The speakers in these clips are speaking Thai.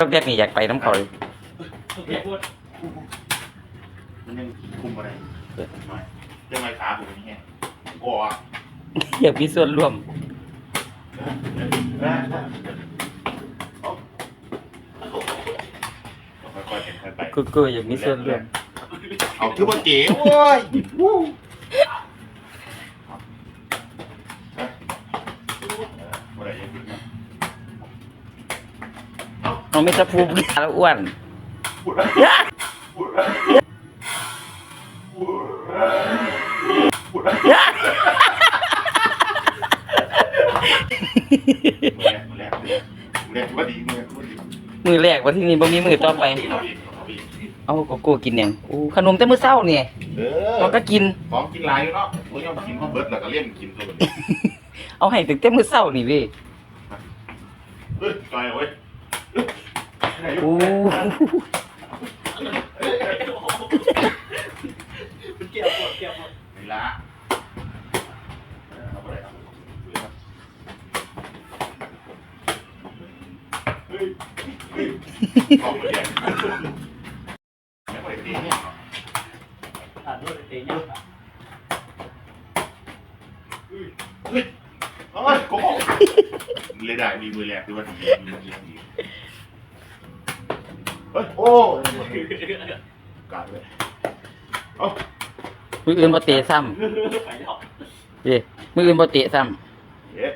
ก็เรียกนี่อยากไปน้ำเขาเลยมันยังคุมอะไรไม่ยังไงขาผมอย่างก่ออยากมีส่วนร่วมกูกูอยากมีส่วนร่วมเอาคือว่าเก๋โว้ยวู้อะไรอย่างเงี้ย เอาไม่จะพูดแล้วอ้วนพูดอะไรพูดอะไรพูดอะไรมือแรกมือแรกมือแรกว่าดีมือแรกว่าดีมือแรกว่าที่นี่บ่มีมือต่อไป เอาอีกเอาอีกเอาโกโก้กินยังอู้ขนมแต่มื้อเช้านี่เออมันก็กิน ของกินหลายอยู่เนาะมึงยังกินข้าวเบิร์ดแล้วก็เลี่ยมกินตัวนี้เอาให้ถึงแต่มื้อเช้านี่เว้ยเฮ้ยจอยเว้ย อู้เกี่ยวหมดเกี่ยวหมดนี่ละเอาไปเลยครับเฮ้ยเฮ้ยของมาเดียวไม่ค่อยดีเนี่ยอ่านด้วยเตะยังอะเฮ้ยเฮ้ยโอ้ยโกหกเลยได้มีมือแรกด้วยว่าดีมีมือดีเฮ้ยโอ้ยกาดเลยเอ้ามืออื่นบ่เตะซ้ำไปแล้วเว้ยมืออื่นบ่เตะซ้เอ๊ะ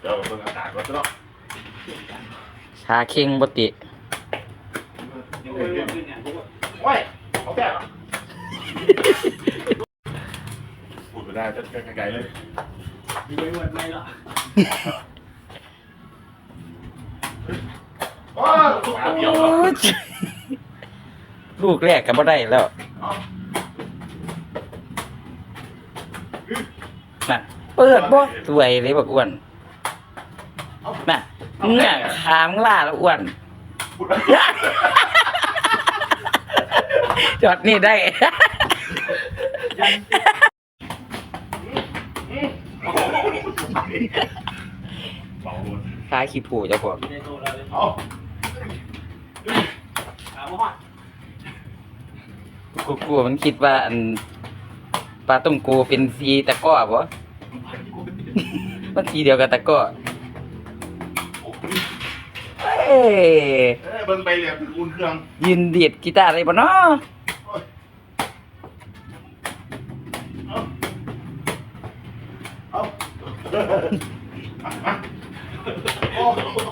เดี๋ยวเบิ่งอากาศก่อนซะเนาะำชาเค็งบ่เตะยังไม่รู้ขึ้นเนี่ยโอ้ยเอาแก่ละพูดไม่ได้จะไกลๆเลยยังไม่หมดไม่ละโอ้ยขาเดียวแล้วโอ้ย ลูกแรกก็บ่ได้แล้วเอาน่ะ เปิดบ่สวยเลยบักอ้วนน่ะเนี่ยขามล่าแล้วอ้วนพูดอะไรจอดนี่ได้เบาลงคล้ายขี้ผูเจ้าของ กูกลัวมันคิดว่าอันปลาต้มกูเป็นสีตะก้อบ่มันสีเดียวกับตะก้อเอ้ยเยเบิ่งไปเลยคือคุณเครื่องยืนดีดกีตาร์อะไรบ่เนาะเอาเอา